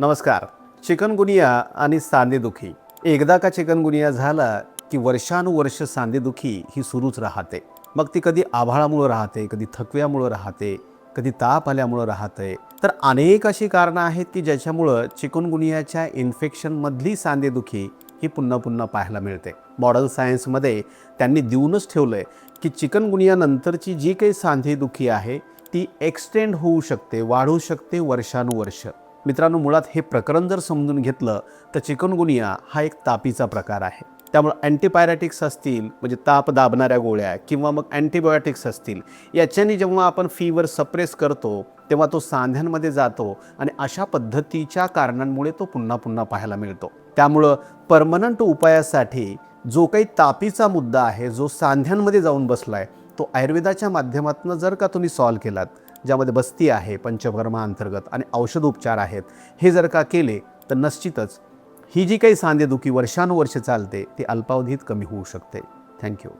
नमस्कार. चिकनगुनिया आणि सांधेदुखी एकदा का चिकनगुनिया झाला की वर्षानुवर्ष सांधेदुखी ही सुरूच राहते. मग ती कधी आभाळामुळं राहते कधी थकव्यामुळं राहते कधी ताप आल्यामुळं राहते. तर अनेक अशी कारणं आहेत की ज्याच्यामुळं चिकनगुनियाच्या इन्फेक्शनमधली सांधेदुखी ही पुन्हा पुन्हा पाहायला मिळते. मॉडल सायन्समध्ये त्यांनी देऊनच ठेवलं आहे की चिकनगुनियानंतरची जी काही सांधेदुखी आहे ती एक्सटेंड होऊ शकते वाढू शकते वर्षानुवर्ष. मित्रांनो मुळात हे प्रकरण जर समजून घेतलं तर चिकनगुनिया हा एक तापीचा प्रकार आहे. त्यामुळं अँटीपायरॅटिक्स असतील म्हणजे ताप दाबणाऱ्या गोळ्या किंवा मग अँटीबायोटिक्स असतील याच्याने जेव्हा आपण फीवर सप्रेस करतो तेव्हा तो सांध्यांमध्ये जातो आणि अशा पद्धतीच्या कारणांमुळे तो पुन्हा पुन्हा पाहायला मिळतो. त्यामुळं परमनंट उपायासाठी जो काही तापीचा मुद्दा आहे जो सांध्यांमध्ये जाऊन बसला आहे तो आयुर्वेदाच्या माध्यमातून जर का तुम्ही सॉल्व केलात ज्यामध्ये बस्ती आहे पंचकर्माअंतर्गत आणि औषधोपचार आहेत हे जर का केले तर निश्चितच ही जी काही सांधेदुखी वर्षानुवर्ष चालते ती अल्पावधीत कमी होऊ शकते. थँक्यू